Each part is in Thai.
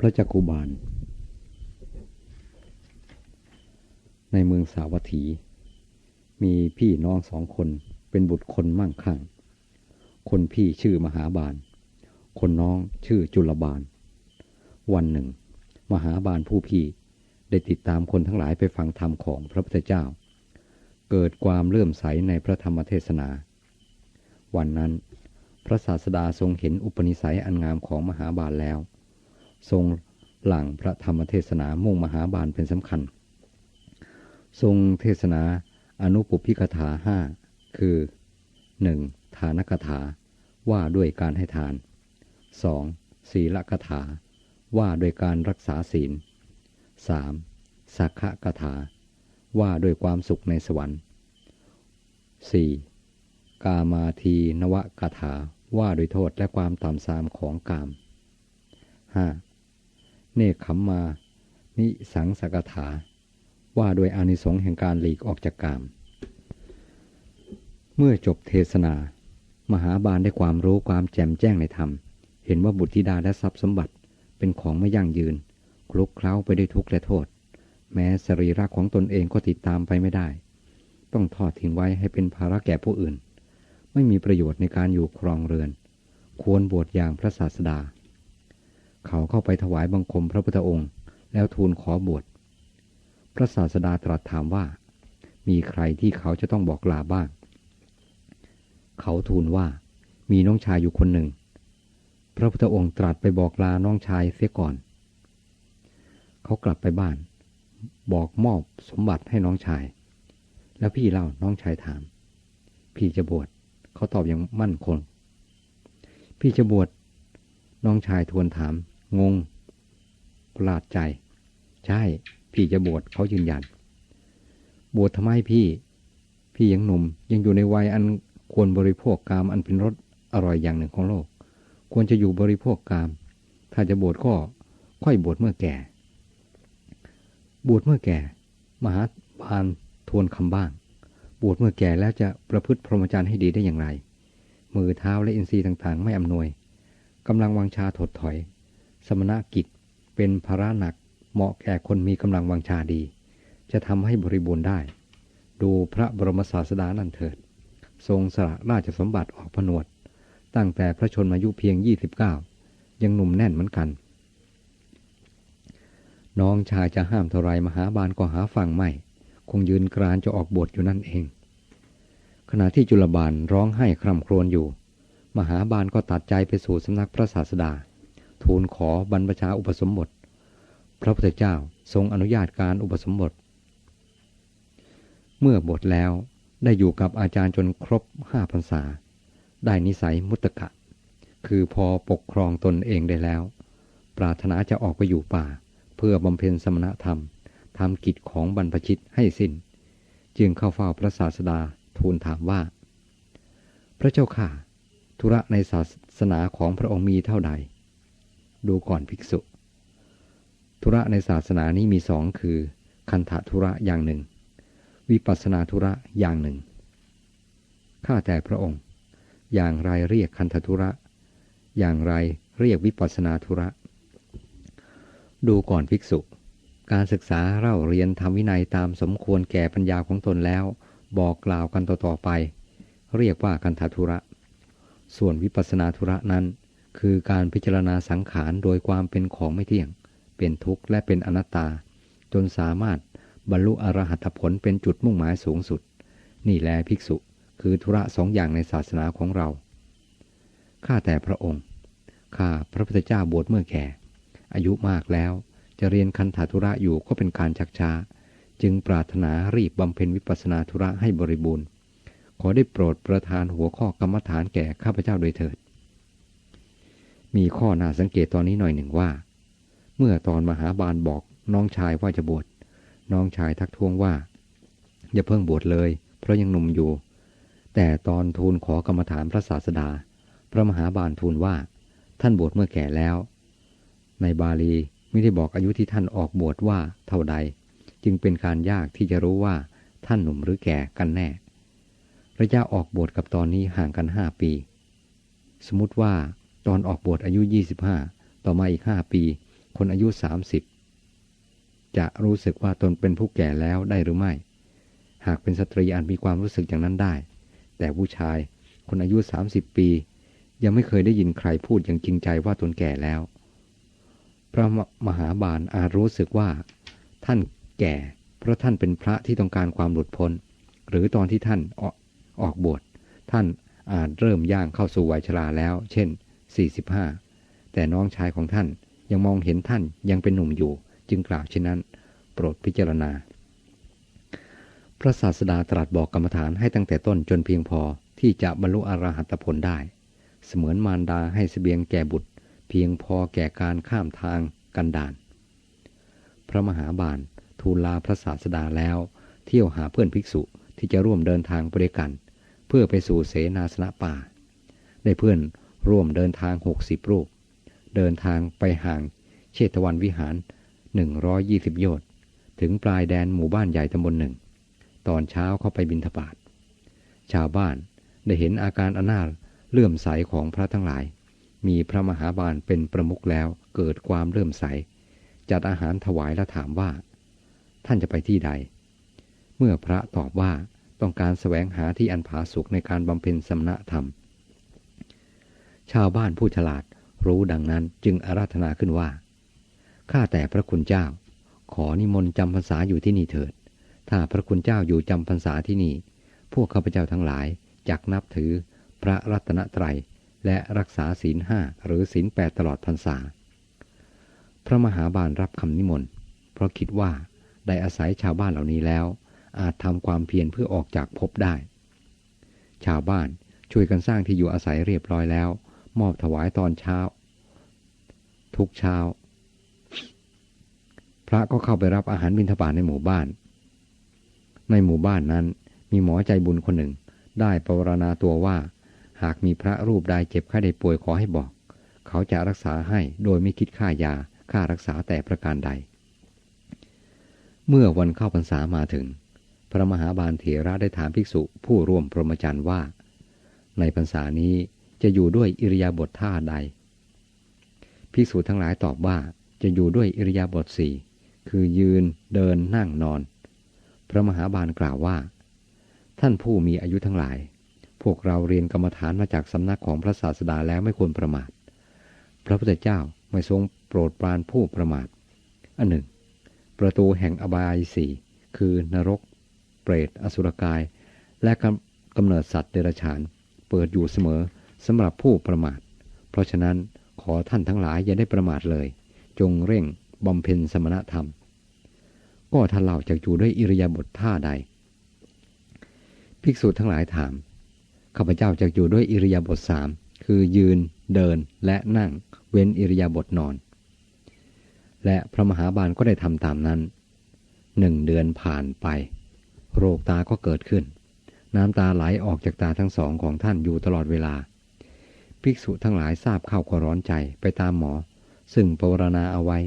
พระจักกุบาล ในเมืองสาวัตถี มีพี่น้องสองคนเป็นบุตรคนมั่งคั่ง คนพี่ชื่อมหาบาล คนน้องชื่อจุลบาล วันหนึ่ง มหาบาลผู้พี่ได้ติดตามคนทั้งหลายไปฟังธรรมของพระพุทธเจ้า เกิดความเลื่อมใสในพระธรรมเทศนา วันนั้น พระศาสดาทรงเห็นอุปนิสัยอันงามของมหาบาลแล้ว ทรงหลังพระธรรมเทศนามุ่งมหาบาลเป็นสำคัญ ทรงเทศนาอนุปุพิกถาห้าคือ 1. ทานกถาว่าด้วยการให้ทาน 2. ศีลกถา ว่าด้วยการรักษาศีล 3. สักขะกถา ว่าด้วยความสุขในสวรรค์ 4. กามาทีนวะกถา ว่าด้วยโทษและความต่ำทรามของกาม 5. เนคขมมา นิสังสกถา ว่าโดยอานิสงส์แห่งการหลีกออกจากกาม เมื่อจบเทศนา มหาบาลได้ความรู้ความแจ่มแจ้งในธรรม เห็นว่าบุตรธิดาและทรัพย์สมบัติเป็นของไม่ยั่งยืน คลุกเคล้าไปด้วยทุกข์และโทษ แม้สรีระของตนเองก็ติดตามไปไม่ได้ ต้องทอดทิ้งไว้ให้เป็นภาระแก่ผู้อื่น ไม่มีประโยชน์ในการอยู่ครองเรือน ควรบวชอย่างพระศาสดา เขาเข้าไปถวายบังคมพระพุทธองค์ แล้วทูลขอบวช พระศาสดาตรัสถามว่า มีใครที่เขาจะต้องบอกลาบ้าง เขาทูลว่ามีน้องชายอยู่คนหนึ่ง พระพุทธองค์ตรัสไปบอกลาน้องชายเสียก่อน เขากลับไปบ้าน บอกมอบสมบัติให้น้องชาย แล้วพี่เล่าน้องชายถาม พี่จะบวชเขาตอบอย่างมั่นคง พี่จะบวชน้องชายทวนถาม งงประหลาดใจ ใช่ พี่จะบวชเขายืนยัน บวชทำไมพี่ พี่ยังหนุ่ม ยังอยู่ในวัยอันควรบริโภคกามอันเป็นรสอร่อยอย่างหนึ่งของโลก ควรจะอยู่บริโภคกาม ถ้าจะบวชก็ค่อยบวชเมื่อแก่ บวชเมื่อแก่ มหาบาลทวนคำบ้าง บวชเมื่อแก่แล้วจะประพฤติพรหมจรรย์ให้ดีได้อย่างไร มือเท้าและอินทรีย์ต่างๆ ไม่อำนวยกำลังวังชาถดถอย สมณกิจเป็นภาระหนักเหมาะแก่คนมีกำลังวังชาดี จะทำให้บริบูรณ์ได้ ดูพระบรมศาสดานั่นเถิด ทรงสละราชสมบัติออกผนวด ตั้งแต่พระชนมายุเพียง 29 ยังหนุ่มแน่นเหมือนกัน น้องชายจะห้ามเท่าไรมหาบาลก็หาฟังไม่ คงยืนกรานจะออกบวชอยู่นั่นเอง ขณะที่จุลบาลร้องไห้คร่ำครวญอยู่ มหาบาลก็ตัดใจไปสู่สำนักพระศาสดา ทูลขอบรรพชาอุปสมบท พระพุทธเจ้าทรงอนุญาตการอุปสมบท เมื่อบวชแล้วได้อยู่กับอาจารย์จนครบห้าพรรษา ได้นิสัยมุตตะ คือพอปกครองตนเองได้แล้ว ปรารถนาจะออกไปอยู่ป่า เพื่อบำเพ็ญสมณธรรมทำกิจของบรรพชิตให้สิน้น จึงเข้าเฝ้าพระศาสดาทูลถามว่า พระเจ้าข่าธุระในศาสนาของพระองค์มีเท่าใด ดูก่อนภิกษุ ธุระในศาสนานี้มีสองคือ คันธธุระอย่างหนึ่ง วิปัสนาธุระอย่างหนึ่ง ข้าแต่พระองค์ อย่างไรเรียกคันธธุระ อย่างไรเรียกวิปัสนาธุระ ดูก่อนภิกษุ การศึกษาเล่าเรียนทำวินัยตามสมควรแก่ปัญญาของตนแล้ว บอกกล่าวกันต่อๆไป เรียกว่าคันธธุระ ส่วนวิปัสนาธุระนั้น คือการพิจารณาสังขารโดยความเป็นของไม่เที่ยง เป็นทุกข์และเป็นอนัตตา จนสามารถบรรลุอรหัตผลเป็นจุดมุ่งหมายสูงสุด นี่แลภิกษุคือธุระสองอย่างในศาสนาของเรา ข้าแต่พระองค์ ข้าพระพุทธเจ้าบวชเมื่อแก่ อายุมากแล้วจะเรียนคันธธุระอยู่ก็เป็นการชักช้า จึงปรารถนารีบบำเพ็ญวิปัสสนาธุระให้บริบูรณ์ ขอได้โปรดประทานหัวข้อกรรมฐานแก่ข้าพเจ้าโดยเถิด มีข้อน่าสังเกตตอนนี้หน่อยหนึ่งว่า เมื่อตอนมหาบาลบอกน้องชายว่าจะบวชน้องชายทักท้วงว่า อย่าเพิ่งบวชเลย เพราะยังหนุ่มอยู่ แต่ตอนทูลขอกรรมฐานพระศาสดา พระมหาบาลทูลว่า ท่านบวชเมื่อแก่แล้ว ในบาลีไม่ได้บอกอายุที่ท่านออกบวชว่าเท่าใด จึงเป็นการยากที่จะรู้ว่าท่านหนุ่มหรือแก่กันแน่ ระยะออกบวชกับตอนนี้ห่างกันห้าปี สมมติว่า ตอนออกบวชอายุ 25 ต่อมาอีกห้าปี คนอายุสามสิบจะรู้สึกว่าตนเป็นผู้แก่แล้วได้หรือไม่ หากเป็นสตรีอาจมีความรู้สึกอย่างนั้นได้ แต่ผู้ชายคนอายุสามสิบปี ยังไม่เคยได้ยินใครพูดอย่างจริงใจว่าตนแก่แล้ว พระมหาบาลอาจรู้สึกว่า ท่านแก่เพราะท่านเป็นพระที่ต้องการความหลุดพ้น หรือตอนที่ท่านออกบวชท่านอาจเริ่มย่างเข้าสู่วัยชราแล้ว เช่น 45 แต่น้องชายของท่านยังมองเห็นท่านยังเป็นหนุ่มอยู่ จึงกล่าวเช่นนั้น โปรดพิจารณา พระศาสดาตรัสบอกกรรมฐานให้ตั้งแต่ต้นจนเพียงพอที่จะบรรลุอรหัตผลได้ เสมือนมารดาให้สเสบียงแก่บุตร เพียงพอแก่การข้ามทางกันดาน พระมหาบาลทูลลาพระศาสดาแล้ว เที่ยวหาเพื่อนภิกษุที่จะร่วมเดินทางไปด้วยกัน เพื่อไปสู่เสนาสนะป่า ได้เพื่อน ร่วมเดินทางหกสิบรูป เดินทางไปห่างเชตวันวิหารหนึ่งร้อยยี่สิบโยชน์ถึงปลายแดนหมู่บ้านใหญ่ตำบลหนึ่ง ตอนเช้าเข้าไปบินทบาทชาวบ้านได้เห็นอาการอนาเลื่อมใสของพระทั้งหลาย มีพระมหาบาลเป็นประมุขแล้วเกิดความเลื่อมใส จัดอาหารถวายและถามว่า ท่านจะไปที่ใด เมื่อพระตอบว่าต้องการแสวงหาที่อันผาสุกในการบำเพ็ญสมณธรรม ชาวบ้านผู้ฉลาดรู้ดังนั้นจึงอาราธนาขึ้นว่า ข้าแต่พระคุณเจ้า ขอนิมนต์จำพรรษาอยู่ที่นี่เถิด ถ้าพระคุณเจ้าอยู่จำพรรษาที่นี่ พวกข้าพเจ้าทั้งหลายจักนับถือพระรัตนตรัยและรักษาศีลห้าหรือศีลแปดตลอดพรรษา พระมหาบาลรับคำนิมนต์ เพราะคิดว่าได้อาศัยชาวบ้านเหล่านี้แล้ว อาจทำความเพียรเพื่อออกจากภพได้ ชาวบ้านช่วยกันสร้างที่อยู่อาศัยเรียบร้อยแล้ว มอบถวายตอนเช้า ทุกเช้า พระก็เข้าไปรับอาหารบิณฑบาตในหมู่บ้าน ในหมู่บ้านนั้นมีหมอใจบุญคนหนึ่ง ได้ปรารณาตัวว่า หากมีพระรูปใดเจ็บไข้ได้ป่วยขอให้บอก เขาจะรักษาให้โดยไม่คิดค่ายาค่ารักษาแต่ประการใด เมื่อวันเข้าพรรษามาถึง พระมหาบาลเถระได้ถามภิกษุผู้ร่วมพรหมจรรย์ว่า ในพรรษานี้ จะอยู่ด้วยอิริยาบถท่าใด ภิกษุทั้งหลายตอบว่าจะอยู่ด้วยอิริยาบถสี่คือยืนเดินนั่งนอน พระมหาบาลกล่าวว่า ท่านผู้มีอายุทั้งหลาย พวกเราเรียนกรรมฐานมาจากสำนักของพระศาสดาแล้วไม่ควรประมาท พระพุทธเจ้าไม่ทรงโปรดปรานผู้ประมาท อันหนึ่ง ประตูแห่งอบายสี่คือนรก เปรต อสุรกาย และกำเนิดสัตว์เดรัจฉาน เปิดอยู่เสมอ สำหรับผู้ประมาท เพราะฉะนั้นขอท่านทั้งหลายอย่าได้ประมาทเลย จงเร่งบำเพ็ญสมณธรรม ก็ท่านเล่าจากอยู่ด้วยอิริยาบถท่าใด ภิกษุทั้งหลายถามข้าพเจ้าจะอยู่ด้วยอิริยาบถสามคือยืนเดินและนั่งเว้นอิริยาบถนอน และพระมหาบาลก็ได้ทำตามนั้นหนึ่งเดือนผ่านไป โรคตาก็เกิดขึ้น น้ำตาไหลออกจากตาทั้งสองของท่านอยู่ตลอดเวลา ภิกษุทั้งหลายทราบเข้าก็ร้อนใจไปตามหมอ ซึ่งปรารณาเอาไว้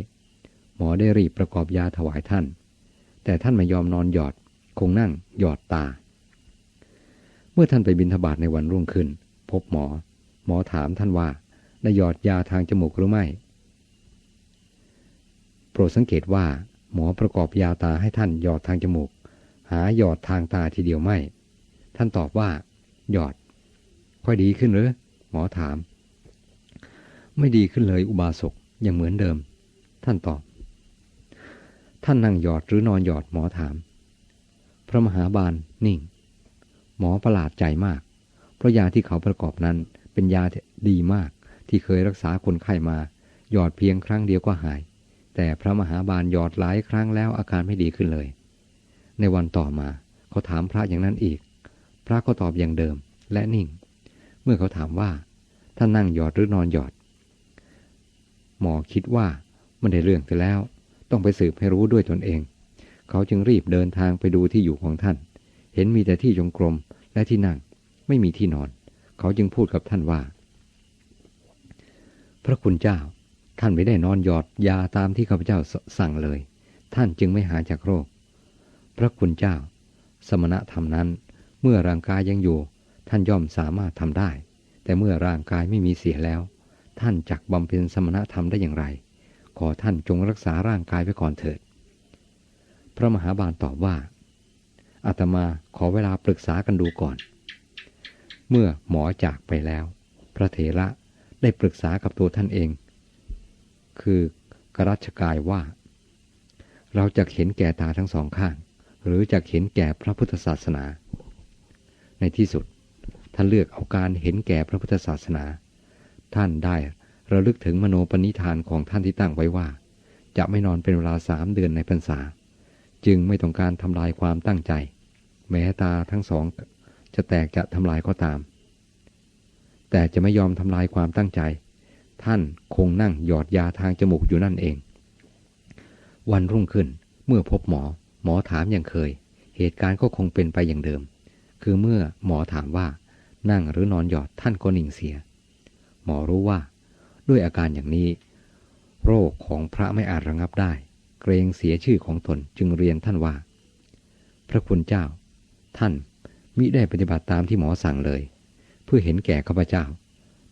หมอได้รีบประกอบยาถวายท่าน แต่ท่านไม่ยอมนอนหยอด คงนั่งหยอดตา เมื่อท่านไปบินทบาทในวันรุ่งขึ้น พบหมอ หมอถามท่านว่าได้หยอดยาทางจมูกหรือไม่ โปรดสังเกตว่า หมอประกอบยาตาให้ท่านหยอดทางจมูก หาหยอดทางตาทีเดียวไม่ ท่านตอบว่า หยอด ค่อยดีขึ้นหรือ หมอถาม ไม่ดีขึ้นเลยอุบาสกยังเหมือนเดิม ท่านตอบ ท่านนั่งหยอดหรือนอนหยอดหมอถาม พระมหาบาลนิ่ง หมอประหลาดใจมาก เพราะยาที่เขาประกอบนั้นเป็นยาดีมากที่เคยรักษาคนไข้มา หยอดเพียงครั้งเดียวก็หาย แต่พระมหาบาลหยอดหลายครั้งแล้วอาการไม่ดีขึ้นเลย ในวันต่อมาเขาถามพระอย่างนั้นอีก พระก็ตอบอย่างเดิมและนิ่ง มื่อเขาถามว่าท่านนั่งหยอดหรือนอนหยอด หมอคิดว่ามันได้เรื่องไปแล้ว ต้องไปสืบให้รู้ด้วยตนเอง เขาจึงรีบเดินทางไปดูที่อยู่ของท่าน เห็นมีแต่ที่จงกรมและที่นั่ง ไม่มีที่นอน เขาจึงพูดกับท่านว่า พระคุณเจ้า ท่านไม่ได้นอนหยอดยาตามที่ข้าพเจ้าสั่งเลย ท่านจึงไม่หายจากโรค พระคุณเจ้า สมณธรรมนั้น เมื่อร่างกายยังอยู่ ท่านย่อมสามารถทำได้ แต่เมื่อร่างกายไม่มีเสียแล้ว ท่านจักบำเพ็ญสมณธรรมได้อย่างไรขขอท่านจงรักษาร่างกายไว้ก่อนเถิด พระมหาบาลตอบว่าอาตมาขอเวลาปรึกษากันดูก่อน เมื่อหมอจากไปแล้ว พระเถระได้ปรึกษากับตัวท่านเอง คือกรัชกายว่า เราจะเห็นแก่ตาทั้งสองข้าง หรือจะเห็นแก่พระพุทธศาสนา ในที่สุด ท่านเลือกเอาการเห็นแก่พระพุทธศาสนา ท่านได้ระลึกถึงมโนปณิธานของท่านที่ตั้งไว้ว่า จะไม่นอนเป็นเวลาสามเดือนในพรรษา จึงไม่ต้องการทำลายความตั้งใจ แม้ตาทั้งสองจะแตกจะทำลายก็ตาม แต่จะไม่ยอมทำลายความตั้งใจ ท่านคงนั่งหยอดยาทางจมูกอยู่นั่นเอง วันรุ่งขึ้นเมื่อพบหมอ หมอถามอย่างเคย เหตุการณ์ก็คงเป็นไปอย่างเดิม คือเมื่อหมอถามว่า นั่งหรือนอนหยอดท่านก็นิ่งเสีย หมอรู้ว่า ด้วยอาการอย่างนี้ โรคของพระไม่อาจระงับได้ เกรงเสียชื่อของตนจึงเรียนท่านว่า พระคุณเจ้า ท่านมิได้ปฏิบัติตามที่หมอสั่งเลย เพื่อเห็นแก่ข้าพเจ้า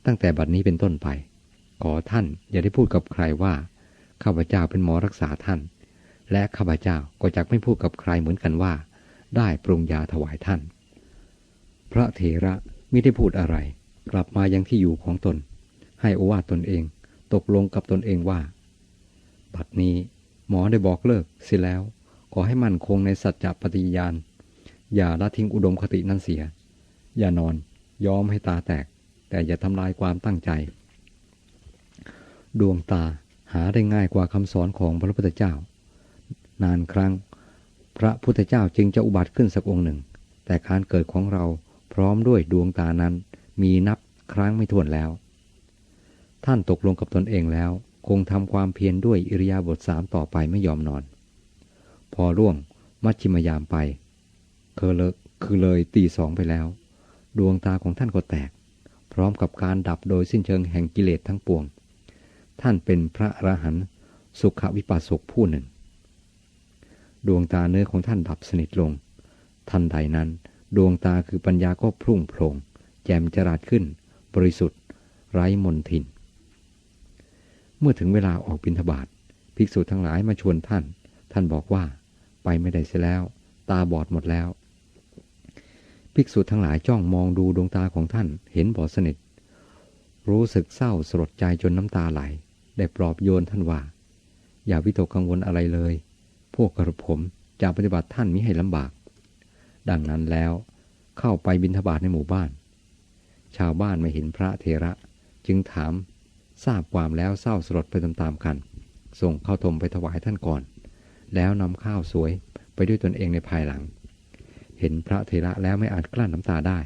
ตั้งแต่บัดนี้เป็นต้นไป ขอท่านอย่าได้พูดกับใครว่าข้าพเจ้าเป็นหมอรักษาท่าน และข้าพเจ้าก็จะไม่พูดกับใครเหมือนกันว่า ได้ปรุงยาถวายท่าน พระเถระ ม่ได้พูดอะไร กลับมายังที่อยู่ของตน ให้อวาตนเอง ตกลงกับตนเองว่า บัดนี้หมอได้บอกเลิกเสียแล้ว ขอให้มั่นคงในสัจจะปฏิญาณ อย่าละทิ้งอุดมคตินั่นเสีย อย่านอนยอมให้ตาแตก แต่อย่าทำลายความตั้งใจ ดวงตาหาได้ง่ายกว่าคำสอนของพระพุทธเจ้า นานครั้ง พระพุทธเจ้าจึงจะอุบัติขึ้นสักองค์หนึ่ง แต่การเกิดของเรา ร้อมด้วยดวงตานั้นมีนับครั้งไม่ถ้วนแล้ว ท่านตกลงกับตนเองแล้ว คงทำความเพียรด้วยอิริยาบถสามต่อไปไม่ยอมนอน พอร่วงมัชชิมยามไปคือเลคือเลยตีสองไปแล้ว ดวงตาของท่านก็แตก พร้อมกับการดับโดยสิ้นเชิงแห่งกิเลสทั้งปวง ท่านเป็นพระอรหันต์สุขวิปัสสกผู้หนึ่ง ดวงตาเนื้อของท่านดับสนิทลง ทันใดนั้น ดวงตาคือปัญญาก็พุ่งโพลงแจ่มจราดขึ้น บริสุทธิ์ ไร้มนทิน เมื่อถึงเวลาออกบิณฑบาตภิกษุทั้งหลายมาชวนท่าน ท่านบอกว่า ไปไม่ได้เสียแล้ว ตาบอดหมดแล้ว ภิกษุทั้งหลายจ้องมองดูดวงตาของท่านเห็นบอดสนิท รู้สึกเศร้าสลดใจจนน้ำตาไหล ได้ปลอบโยนท่านว่า อย่าวิตกกังวลอะไรเลย พวกกระผมจะปฏิบัติท่านมิให้ลำบาก ดังนั้นแล้วเข้าไปบิณฑบาตในหมู่บ้าน ชาวบ้านไม่เห็นพระเทระจึงถามทราบความแล้วเศร้าสลดไปตามๆกัน ส่งข้าวทมไปถวายท่านก่อน แล้วนำข้าวสวยไปด้วยตนเองในภายหลัง เห็นพระเทระแล้วไม่อาจกลั้นน้ำตาได้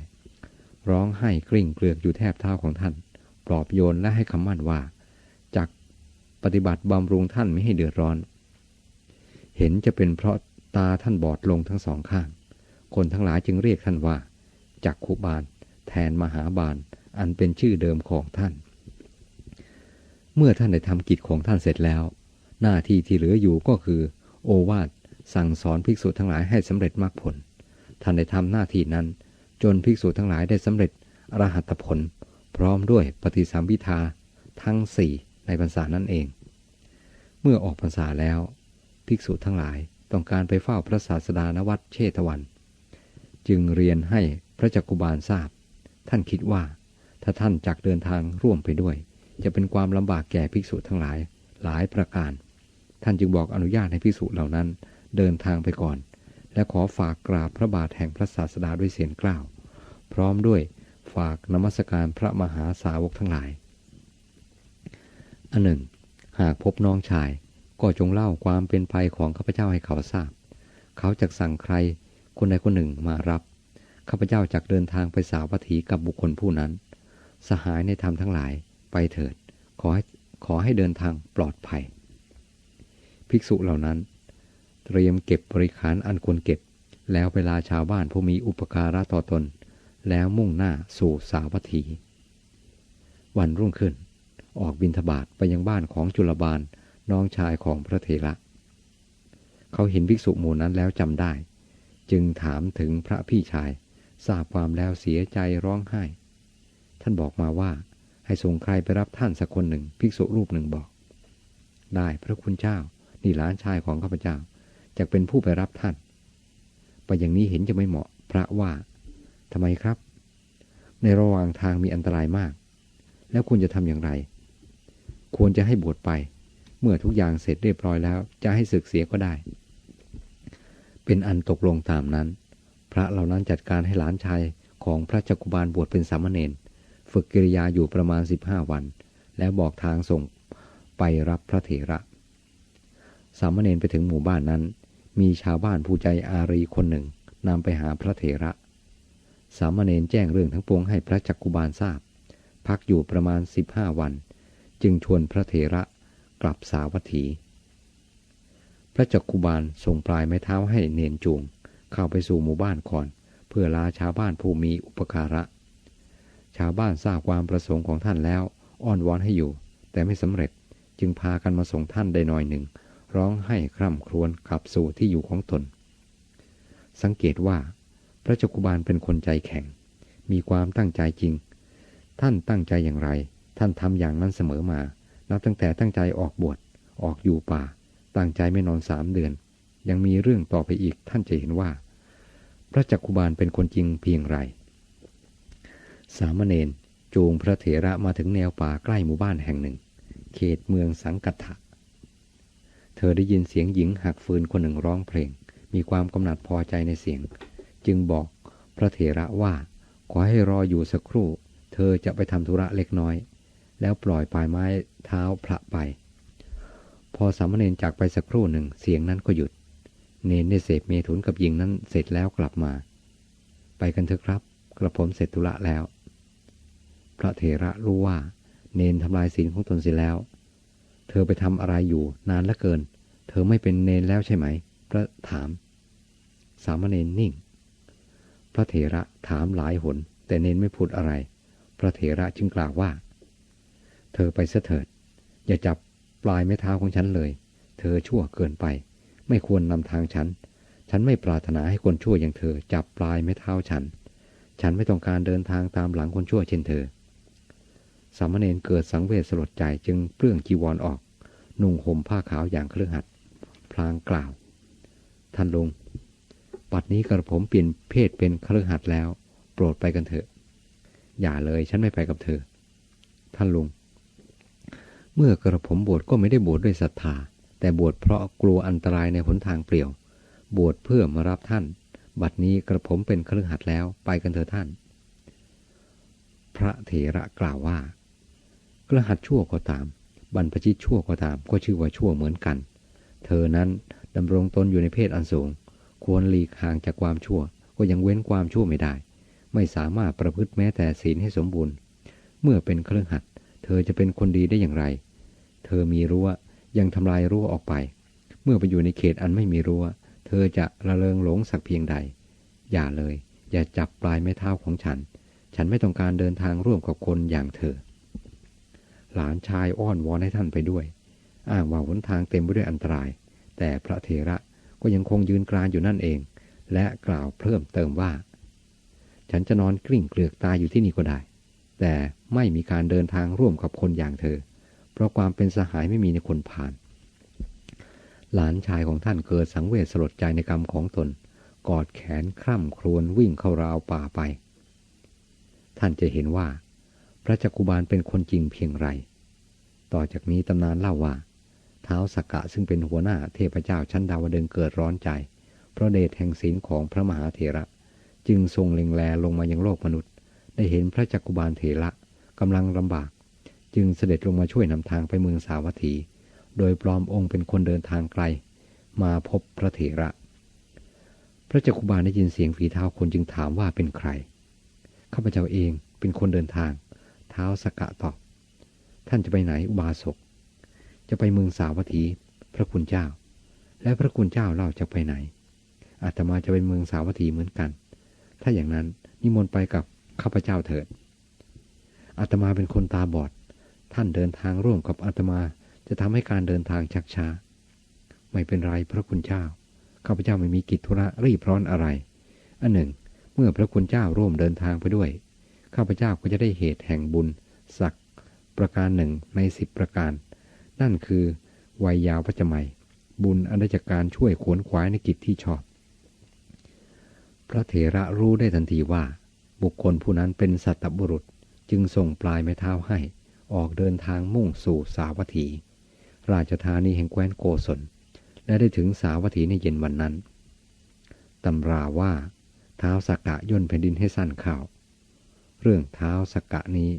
ร้องไห้กริ่งเกลือกอยู่แทบเท้าของท่าน ปลอบโยนและให้คำมั่นว่าจักปฏิบัติบำรุงท่านไม่ให้เดือดร้อน เห็นจะเป็นเพราะตาท่านบอดลงทั้งสองข้าง คนทั้งหลายจึงเรียกท่านว่าจักขุบาล แทนมหาบาล อันเป็นชื่อเดิมของท่าน เมื่อท่านได้ทำกิจของท่านเสร็จแล้ว หน้าที่ที่เหลืออยู่ก็คือ โอวาทสั่งสอนภิกษุทั้งหลายให้สำเร็จมรรคผล ท่านได้ทำหน้าที่นั้น จนภิกษุทั้งหลายได้สำเร็จอรหัตผล พร้อมด้วยปฏิสัมพิทาทั้งสี่ในพรรษานั่นเอง เมื่อออกพรรษาแล้ว ภิกษุทั้งหลายต้องการไปเฝ้าพระศาสดานวัดเชตวัน จึงเรียนให้พระจักกุบาลทราบ ท่านคิดว่า ถ้าท่านจักเดินทางร่วมไปด้วย จะเป็นความลำบากแก่ภิกษุทั้งหลายหลายประการ ท่านจึงบอกอนุญาตให้ภิกษุเหล่านั้น เดินทางไปก่อน และขอฝากกราบพระบาทแห่งพระศาสดาด้วยเสียงกล่าว พร้อมด้วยฝากนมัสการพระมหาสาวกทั้งหลาย อันหนึ่ง หากพบน้องชายก็จงเล่าความเป็นไปของข้าพเจ้าให้เขาทราบ เขาจะสั่งใคร คนใดคนหนึ่งมารับข้าพเจ้าจะเดินทางไปสาวัตถีกับบุคคลผู้นั้น สหายในธรรมทั้งหลายไปเถิด ขอให้ขอให้เดินทางปลอดภัย ภิกษุเหล่านั้น เตรียมเก็บบริขารอันควรเก็บ แล้วเวลาชาวบ้านผู้มีอุปการะต่อตน แล้วมุ่งหน้าสู่สาวัตถี วันรุ่งขึ้น ออกบินทบาทไปยังบ้านของจุลบาลน้องชายของพระเถระ เขาเห็นภิกษุหมู่นั้นแล้วจำได้ จึงถามถึงพระพี่ชาย ทราบความแล้วเสียใจร้องไห้ ท่านบอกมาว่าให้ส่งใครไปรับท่านสักคนหนึ่ง ภิกษุรูปหนึ่งบอก ได้พระคุณเจ้า นี่หลานชายของข้าพเจ้าจะเป็นผู้ไปรับท่าน ไปอย่างนี้เห็นจะไม่เหมาะ พระว่าทำไมครับ ในระหว่างทางมีอันตรายมาก แล้วคุณจะทำอย่างไร ควรจะให้บวชไป เมื่อทุกอย่างเสร็จเรียบร้อยแล้ว จะให้ศึกเสียก็ได้ เป็นอันตกลงตามนั้น พระเหล่านั้นจัดการให้หลานชายของพระจักุบาลบวชเป็นสามเณรฝึกกิริยาอยู่ประมาณ 15 วัน แล้วบอกทางส่งไปรับพระเถระ สามเณรไปถึงหมู่บ้านนั้น มีชาวบ้านผู้ใจอารีคนหนึ่งนำไปหาพระเถระ สามเณรแจ้งเรื่องทั้งปวงให้พระจักกุบาลทราบ พักอยู่ประมาณ 15 วัน จึงชวนพระเถระกลับสาวัตถี พระจักกุบาลส่งปลายไม้เท้าให้เนนจูง เข้าไปสู่หมู่บ้านก่อน เพื่อลาชาวบ้านผู้มีอุปการะ ชาวบ้านทราบความประสงค์ของท่านแล้ว อ้อนวอนให้อยู่ แต่ไม่สำเร็จจึงพากันมาส่งท่านได้หน่อยหนึ่ง ร้องให้คร่ำครวญขับสู่ที่อยู่ของตน สังเกตว่า พระจักกุบาลเป็นคนใจแข็ง มีความตั้งใจจริง ท่านตั้งใจอย่างไร ท่านทำอย่างนั้นเสมอมา นับตั้งแต่ตั้งใจออกบวชออกอยู่ป่า ตั้งใจไม่นอนสามเดือน ยังมีเรื่องต่อไปอีกท่านจะเห็นว่า พระจักกุบาลเป็นคนจริงเพียงไร สามเณรจูงพระเถระมาถึงแนวป่าใกล้หมู่บ้านแห่งหนึ่ง เขตเมืองสังกัตถะเธอได้ยินเสียงหญิงหักฟืนคนหนึ่งร้องเพลง มีความกำหนัดพอใจในเสียง จึงบอกพระเถระว่าขอให้รออยู่สักครู่ เธอจะไปทำธุระเล็กน้อย แล้วปล่อยปลายไม้เท้าพระไป อสามเณรจากไปสักครู่หนึ่งเสียงนั้นก็หยุด เนนได้เสพเมถุนกับหญิงนั้นเสร็จแล้วกลับมา ไปกันเถอะครับ กระผมเสร็จธุระแล้ว พระเถระรู้ว่า เนนทำลายศีลของตนเสียแล้ว เธอไปทำอะไรอยู่นานเหลือเกิน เธอไม่เป็นเนนแล้วใช่ไหม พระถาม สามเณรนิ่ง พระเถระถามหลายหน แต่เนนไม่พูดอะไร พระเถระจึงกล่าวว่า เธอไปเสถิด อย่าจับ ปลายไม้เท้าของฉันเลย เธอชั่วเกินไป ไม่ควรนำทางฉัน ฉันไม่ปรารถนาให้คนชั่วอย่างเธอจับปลายไม้เท้าฉัน ฉันไม่ต้องการเดินทางตามหลังคนชั่วเช่นเธอ สามเณรเกิดสังเวชสลดใจจึงเปลื้องจีวรอออก นุ่งห่มผ้าขาวอย่างเครื่องหัด พลางกล่าว ท่านลุงปัดนี้กระผมเปลี่ยนเพศเป็นเครือหัดแล้ว โปรดไปกันเถอะ อย่าเลยฉันไม่ไปกับเธอ ท่านลุง เมื่อกระผมบวชก็ไม่ได้บวชดด้วยศรัทธา แต่บวชเพราะกลัวอันตรายในหนทางเปลี่ยว บวชเพื่อมารับท่าน บัดนี้กระผมเป็นเครือหัดแล้วไปกันเถอะท่าน พระเถระกล่าวว่า กระหัดชั่วก็ตาม บรรพชิตชั่วก็ตาม ก็ชื่อว่าชั่วเหมือนกัน เธอนั้นดำรงตนอยู่ในเพศอันสูง ควรหลีกห่างจากความชั่ว ก็ยังเว้นความชั่วไม่ได้ ไม่สามารถประพฤติแม้แต่ศีลให้สมบูรณ์ เมื่อเป็นเครื่องหัด ธอจะเป็นคนดีได้อย่างไร เธอมีรั้วยังทำลายรั้วออกไป เมื่อไปอยู่ในเขตอันไม่มีรั้ว เธอจะระเริงหลงสักเพียงใด อย่าเลย อย่าจับปลายไม้เท้าของฉัน ฉันไม่ต้องการเดินทางร่วมกับคนอย่างเธอ หลานชายอ้อนวอนให้ท่านไปด้วย อ้างว่าหนทางเต็มไปด้วยอันตราย แต่พระเถระก็ยังคงยืนกรานอยู่นั่นเอง และกล่าวเพิ่มเติมว่า ฉันจะนอนกลิ้งเกลือกตายอยู่ที่นี่ก็ได้ แต่ ไม่มีการเดินทางร่วมกับคนอย่างเธอ เพราะความเป็นสหายไม่มีในคนผ่าน หลานชายของท่านเกิดสังเวชสลดใจในกรรมของตน กอดแขนคร่ำครวญวิ่งเข้าราวป่าไป ท่านจะเห็นว่า พระจักกุบาลเป็นคนจริงเพียงไร ต่อจากนี้ตำนานเล่าว่า เท้าสกกะซึ่งเป็นหัวหน้าเทพเจ้าชั้นดาวดึงเกิดร้อนใจ เพราะเดชแห่งศีลของพระมหาเถระ จึงทรงเล็งแลลงมายังโลกมนุษย์ ได้เห็นพระจักกุบาลเถระ กำลังลำบาก จึงเสด็จลงมาช่วยนำทางไปเมืองสาวัตถี โดยปลอมองค์เป็นคนเดินทางไกล มาพบพระเถระ พระจักกุบาลได้ยินเสียงฝีเท้าคนจึงถามว่าเป็นใคร ข้าพเจ้าเองเป็นคนเดินทาง เท้าสกกะตอบ ท่านจะไปไหนอุบาสก จะไปเมืองสาวัตถี พระคุณเจ้า และพระคุณเจ้าเล่าจะไปไหน อาตมาจะไปเมืองสาวัตถีเหมือนกัน ถ้าอย่างนั้นนิมนต์ไปกับข้าพเจ้าเถิด อาตมาเป็นคนตาบอด ท่านเดินทางร่วมกับอาตมาจะทำให้การเดินทางชักช้า ไม่เป็นไรพระคุณเจ้า ข้าพเจ้าไม่มีกิจธุระรีบร้อนอะไร อันหนึ่ง เมื่อพระคุณเจ้าร่วมเดินทางไปด้วย ข้าพเจ้าก็จะได้เหตุแห่งบุญสักประการหนึ่งในสิบประการ นั่นคือวัยยาวพระจมัย บุญอันได้จากการช่วยขวนขวายในกิจที่ชอบ พระเถระรู้ได้ทันทีว่า บุคคลผู้นั้นเป็นสัตบุรุษ จึงส่งปลายไม้เท้าให้ ออกเดินทางมุ่งสู่สาวัตถี ราชธานีแห่งแคว้นโกศล และได้ถึงสาวัตถีในเย็นวันนั้นตำราว่าเท้าสักกะย่นแผ่นดินให้สั้นข่าว เรื่องเท้าสักกะนี้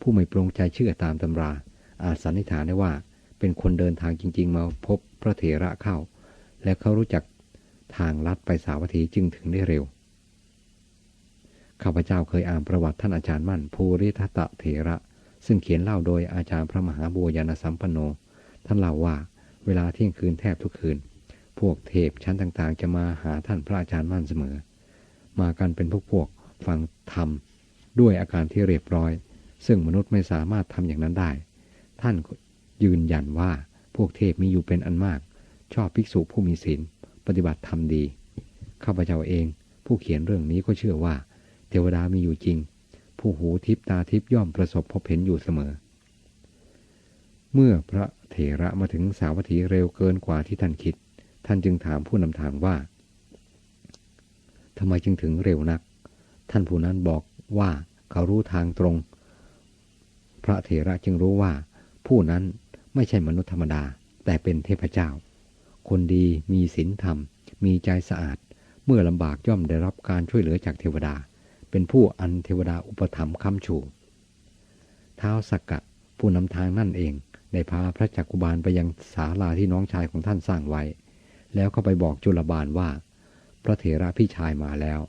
ผู้ไม่ปรงใจเชื่อตามตำรา อาจสันนิษฐานได้ว่า เป็นคนเดินทางจริง ๆ มาพบพระเถระเข้า และเขารู้จักทางลัดไปสาวัตถีจึงถึงได้เร็ว ข้าพเจ้าเคยอ่านประวัติท่านอาจารย์มั่น ภูริทัตเถระ ซึ่งเขียนเล่าโดยอาจารย์พระมหาบัวยานสัมปันโน ท่านเล่าว่า เวลาเที่ยงคืนแทบทุกคืน พวกเทพชั้นต่างๆ จะมาหาท่านพระอาจารย์มั่นเสมอ มากันเป็นพวกพวกฟังธรรมด้วยอาการที่เรียบร้อย ซึ่งมนุษย์ไม่สามารถทำอย่างนั้นได้ ท่านยืนยันว่าพวกเทพมีอยู่เป็นอันมาก ชอบภิกษุผู้มีศีลปฏิบัติธรรมดีข้าพเจ้าเอง ผู้เขียนเรื่องนี้ก็เชื่อว่า เทวดามีอยู่จริง ผู้หูทิพตาทิพย่อมประสบพบเห็นอยู่เสมอ เมื่อพระเถระมาถึงสาวัตถีเร็วเกินกว่าที่ท่านคิด ท่านจึงถามผู้นำทางว่าทำไมจึงถึงเร็วนัก ท่านผู้นั้นบอกว่าเขารู้ทางตรง พระเถระจึงรู้ว่า ผู้นั้นไม่ใช่มนุษย์ธรรมดา แต่เป็นเทพเจ้า คนดีมีศีลธรรม มีใจสะอาด เมื่อลำบากย่อมได้รับการช่วยเหลือจากเทวดา เป็นผู้อันเทวดาอุปถัมภ์ค้ำชูเท้าสักกะผู้นำทางนั่นเองได้พาพระจักกุบาลไปยังศาลาที่น้องชายของท่านสร้างไว้ แล้วก็ไปบอกจุลบาลว่า พระเถระพี่ชายมาแล้ว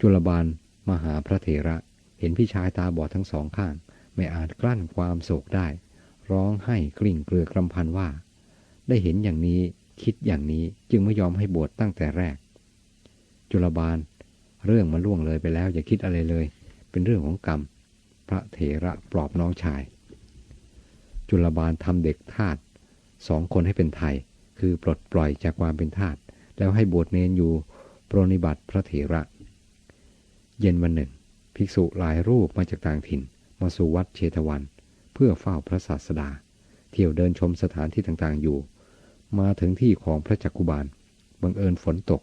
จุลบาลมาหาพระเถระเห็นพี่ชายตาบอดทั้งสองข้าง ไม่อาจกลั้นความโศกได้ ร้องไห้กลิ่งเกลือกรำพันว่า ได้เห็นอย่างนี้คิดอย่างนี้จึงไม่ยอมให้บวชตั้งแต่แรก จุลบาล เรื่องมันล่วงเลยไปแล้วอย่าคิดอะไรเลย เป็นเรื่องของกรรม พระเถระปลอบน้องชาย จุลบาลทำเด็กทาสสองคนให้เป็นไทย คือปลดปล่อยจากความเป็นทาสแล้วให้บวชเนนอยู่ปรนิบัติพระเถระ เย็นวันหนึ่ง ภิกษุหลายรูปมาจากต่างถิ่น มาสู่วัดเชตวัน เพื่อเฝ้าพระศาสดา เที่ยวเดินชมสถานที่ต่างๆอยู่ มาถึงที่ของพระจักกุบาลบังเอิญฝนตก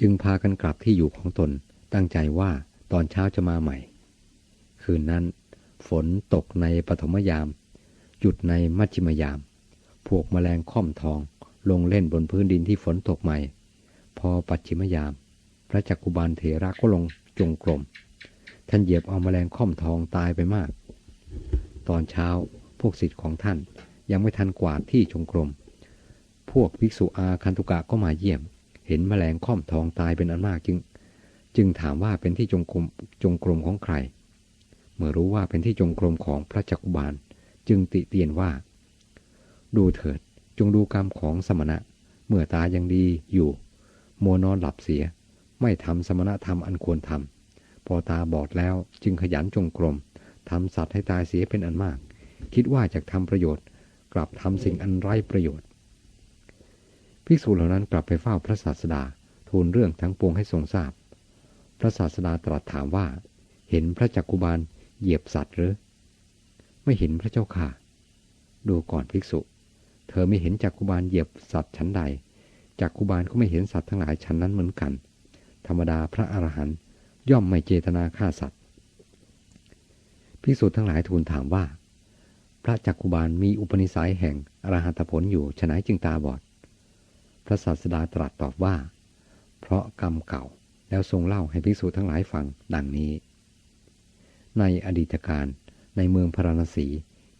จึงพากันกลับที่อยู่ของตน ตั้งใจว่าตอนเช้าจะมาใหม่ คืนนั้น ฝนตกในปฐมยาม หยุดในมัชชิมยาม พวกมแมลงค่อมทอง ลงเล่นบนพื้นดินที่ฝนตกใหม่ พอปัจฉิมยาม พระจักกุบาลเถระก็ลงจงกรม ท่านเหยียบเอามแมลงค่อมทองตายไปมาก ตอนเช้าพวกศิษย์ของท่านยังไม่ทันกวาดที่จงกรม พวกภิกษุอาคันตุกะก็มาเยี่ยม เห็นแมลงค่อมทองตายเป็นอันมากจึง จึงถามว่าเป็นที่จงกรมจงกรมของใคร เมื่อรู้ว่าเป็นที่จงกรมของพระจักกุบาล จึงติเตียนว่า ดูเถิดจงดูกรรมของสมณะ เมื่อตายังดีอยู่โมนอนหลับเสีย ไม่ทำสมณะธรรมอันควรทำพอตาบอดแล้วจึงขยันจงกรมทำสัตว์ให้ตายเสียเป็นอันมาก คิดว่าจะทำประโยชน์ กลับทำสิ่งอันไร้ประโยชน์ ภิกษุเหล่านั้นกลับไปเฝ้าพระศาสดาทูลเรื่องทั้งปวงให้ทรงทราบ พระศาสดาตรัสถามว่า เห็นพระจักกุบาลเหยียบสัตว์หรือ ไม่เห็นพระเจ้าค่ะ ดูก่อนภิกษุ เธอไม่เห็นจักกุบาลเหยียบสัตว์ชั้นใดจักกุบาลก็ไม่เห็นสัตว์ทั้งหลายชั้นนั้นเหมือนกัน ธรรมดาพระอรหันต์ย่อมไม่เจตนาฆ่าสัตว์ ภิกษุทั้งหลายทูลถามว่า พระจักกุบาลมีอุปนิสัยแห่งอรหัตผลอยู่ฉนัยจึงตาบอด พระศาสดาตรัสตอบว่า เพราะกรรมเก่าแล้วทรงเล่าให้ภิกษุทั้งหลายฟังดังนี้ ในอดีตการในเมืองพาราณสี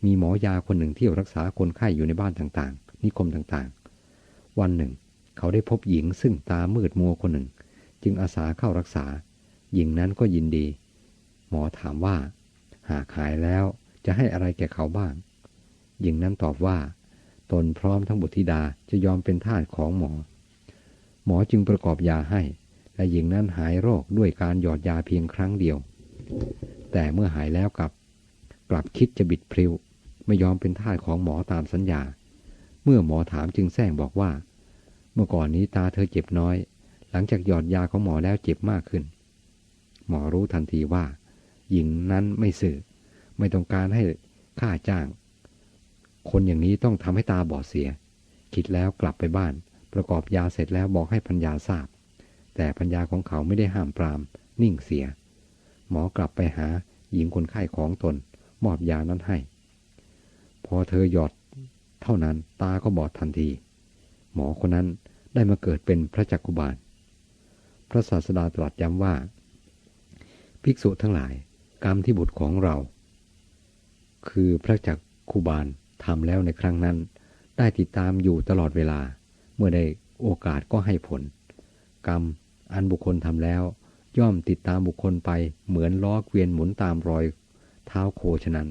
มีหมอยาคนหนึ่งที่รักษาคนไข้อยู่ในบ้านต่างๆ นิคมต่างๆ วันหนึ่ง เขาได้พบหญิงซึ่งตามืดมัวคนหนึ่ง จึงอาสาเข้ารักษา หญิงนั้นก็ยินดี หมอถามว่า หากหายแล้วจะให้อะไรแก่เขาบ้าง หญิงนั้นตอบว่า ตนพร้อมทั้งบุตรธิดาจะยอมเป็นทาสของหมอ หมอจึงประกอบยาให้และหญิงนั้นหายโรคด้วยการหยอดยาเพียงครั้งเดียว แต่เมื่อหายแล้วกลับ กลับคิดจะบิดพริ้วไม่ยอมเป็นทาสของหมอตามสัญญา เมื่อหมอถามจึงแซงบอกว่า เมื่อก่อนนี้ตาเธอเจ็บน้อย หลังจากหยอดยาของหมอแล้วเจ็บมากขึ้น หมอรู้ทันทีว่า หญิงนั้นไม่สื่อ ไม่ต้องการให้ค่าจ้าง คนอย่างนี้ต้องทำให้ตาบอดเสีย คิดแล้วกลับไปบ้าน ประกอบยาเสร็จแล้วบอกให้พัญญาทราบ แต่พัญญาของเขาไม่ได้ห้ามปราม นิ่งเสีย หมอกลับไปหาหญิงคนไข้ของตน มอบยานั้นให้ พอเธอหยอด เท่านั้นตาก็บอดทันที หมอคนนั้นได้มาเกิดเป็นพระจักกุบาล พระศาสดาตรัสย้ำว่า ภิกษุทั้งหลายกรรมที่บุตรของเรา คือพระจักคุบาล ทำแล้วในครั้งนั้น ได้ติดตามอยู่ตลอดเวลา เมื่อได้โอกาสก็ให้ผล กรรมอันบุคคลทำแล้ว ย่อมติดตามบุคคลไปเหมือนล้อเกวียนหมุนตามรอย เท้าโคฉะนั้น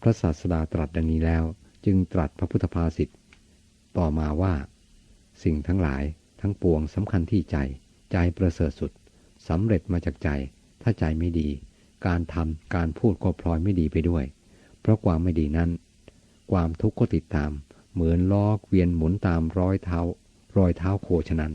พระศาสดาตรัสดังนี้แล้ว จึงตรัสพระพุทธภาษิตต่อมาว่า สิ่งทั้งหลายทั้งปวงสำคัญที่ใจ ใจประเสริฐสุดสำเร็จมาจากใจ ถ้าใจไม่ดี การทำการพูดก็พลอยไม่ดีไปด้วย เพราะความไม่ดีนั้น ความทุกข์ก็ติดตาม เหมือนล้อเกวียนหมุนตามรอยเท้ารอยเท้าโคฉะนั้น